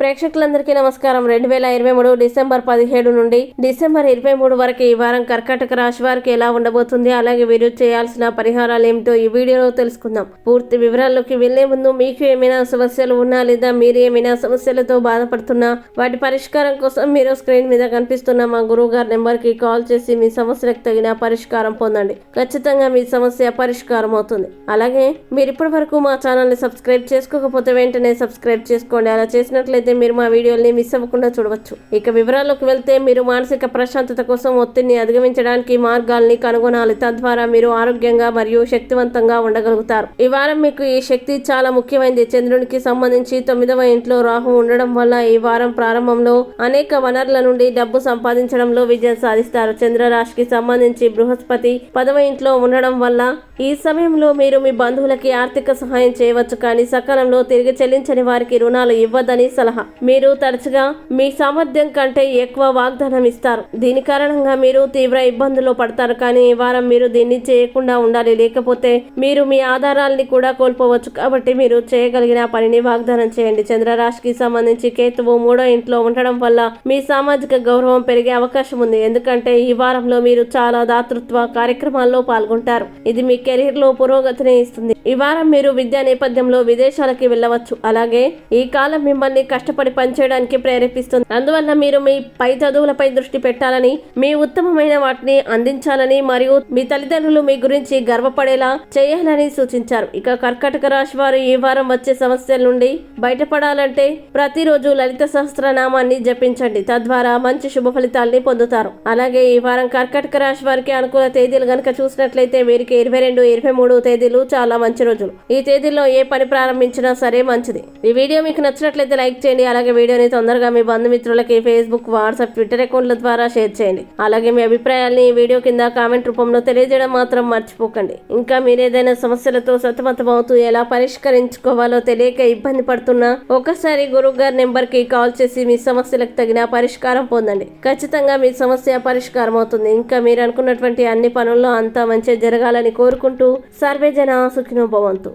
ప్రేక్షకులందరికీ నమస్కారం. రెండు వేల ఇరవై మూడు డిసెంబర్ పదిహేడు నుండి డిసెంబర్ ఇరవై మూడు వరకు ఈ వారం కర్కాటక రాశి వారికి ఎలా ఉండబోతుంది అలాగే వీరు చేయాల్సిన పరిహారాలు ఏమిటో ఈ వీడియోలో తెలుసుకుందాం. పూర్తి వివరాల్లోకి వెళ్ళే ముందు మీకు ఏమైనా సమస్యలు ఉన్నా లేదా మీరు ఏమైనా సమస్యలతో బాధపడుతున్నా వాటి పరిష్కారం కోసం మీరు స్క్రీన్ మీద కనిపిస్తున్న మా గురువు గారి నెంబర్కి కాల్ చేసి మీ సమస్యలకు తగిన పరిష్కారం పొందండి. ఖచ్చితంగా మీ సమస్య పరిష్కారం అవుతుంది. అలాగే మీరు ఇప్పటి వరకు మా ఛానల్ని సబ్స్క్రైబ్ చేసుకోకపోతే వెంటనే సబ్స్క్రైబ్ చేసుకోండి. అలా చేసినట్లయితే మీరు మా వీడియోల్ని మిస్ అవ్వకుండా చూడవచ్చు. ఇక వివరాల్లోకి వెళ్తే మీరు మానసిక ప్రశాంతత కోసం ఒత్తిడిని అధిగమించడానికి మార్గాల్ని కనుగొనాలి. తద్వారా మీరు ఆరోగ్యంగా మరియు శక్తివంతంగా ఉండగలుగుతారు. ఈ వారం మీకు ఈ శక్తి చాలా ముఖ్యమైనది చంద్రునికి సంబంధించి తొమ్మిదవ ఇంట్లో రాహు ఉండడం వల్ల ఈ వారం ప్రారంభంలో అనేక వనరుల నుండి డబ్బు సంపాదించడంలో విజయం సాధిస్తారు. చంద్రరాశికి సంబంధించి బృహస్పతి పదవ ఇంట్లో ఉండడం వల్ల ఈ సమయంలో మీరు మీ బంధువులకి ఆర్థిక సహాయం చేయవచ్చు. కానీ సకాలంలో తిరిగి చెల్లించని వారికి రుణాలు ఇవ్వదని సలహా మీరు తరచుగా మీ సామర్థ్యం కంటే ఎక్కువ వాగ్దానం ఇస్తారు. దీని కారణంగా మీరు తీవ్ర ఇబ్బందులు పడతారు కానీ ఈ వారం మీరు దీన్ని చేయకుండా ఉండాలి. లేకపోతే మీరు మీ ఆధారాల్ని కూడా కోల్పోవచ్చు. కాబట్టి మీరు చేయగలిగిన పనిని వాగ్దానం చేయండి. చంద్రరాశికి సంబంధించి కేతువు మూడో ఇంట్లో ఉండడం వల్ల మీ సామాజిక గౌరవం పెరిగే అవకాశం ఉంది. ఎందుకంటే ఈ వారంలో మీరు చాలా దాతృత్వ కార్యక్రమాల్లో పాల్గొంటారు. ఇది మీ కెరీర్లో పురోగతిని ఇస్తుంది. ఈ వారం మీరు విద్యా నేపథ్యంలో విదేశాలకి వెళ్ళవచ్చు. అలాగే ఈ కాలం మిమ్మల్ని కష్టపడి పనిచేయడానికి ప్రేరేపిస్తుంది. అందువల్ల మీరు మీ పై చదువులపై దృష్టి పెట్టాలని మీ ఉత్తమమైన వాటిని అందించాలని మరియు మీ తల్లిదండ్రులు మీ గురించి గర్వపడేలా చేయాలని సూచించారు. ఇక కర్కటక రాశి వారు ఈ వారం వచ్చే సమస్యల నుండి బయటపడాలంటే ప్రతిరోజు లలిత సహస్రనామాన్ని జపించండి. తద్వారా మంచి శుభ ఫలితాల్ని పొందుతారు. అలాగే ఈ వారం కర్కటక రాశి వారికి అనుకూల తేదీలు గనక చూసినట్లయితే వీరికి ఇరవై రెండు ఇరవై మూడు తేదీలు చాలా మంచి రోజులు. ఈ తేదీలో ఏ పని ప్రారంభించినా సరే మంచిది. ఈ వీడియో మీకు నచ్చినట్లయితే లైక్ చేయండి. అలాగే వీడియోని తొందరగా మీ బంధుమిత్రులకి ఫేస్బుక్ వాట్సాప్ ట్విట్టర్ అకౌంట్ల ద్వారా షేర్ చేయండి. అలాగే మీ అభిప్రాయాల్ని ఈ వీడియో కింద కామెంట్ రూపంలో తెలియజేయడం మాత్రం మర్చిపోకండి. ఇంకా మీరు ఏదైనా సమస్యలతో సతమతమవుతూ ఎలా పరిష్కరించుకోవాలో తెలియక ఇబ్బంది పడుతున్నా ఒకసారి గురువు గారి నెంబర్కి కాల్ చేసి మీ సమస్యలకు తగిన పరిష్కారం పొందండి. ఖచ్చితంగా మీ సమస్య పరిష్కారం అవుతుంది. ఇంకా మీరు అనుకున్నటువంటి అన్ని పనుల్లో అంతా మంచి జరగాలని కోరుకుంటూ సర్వే జన ভবন্তু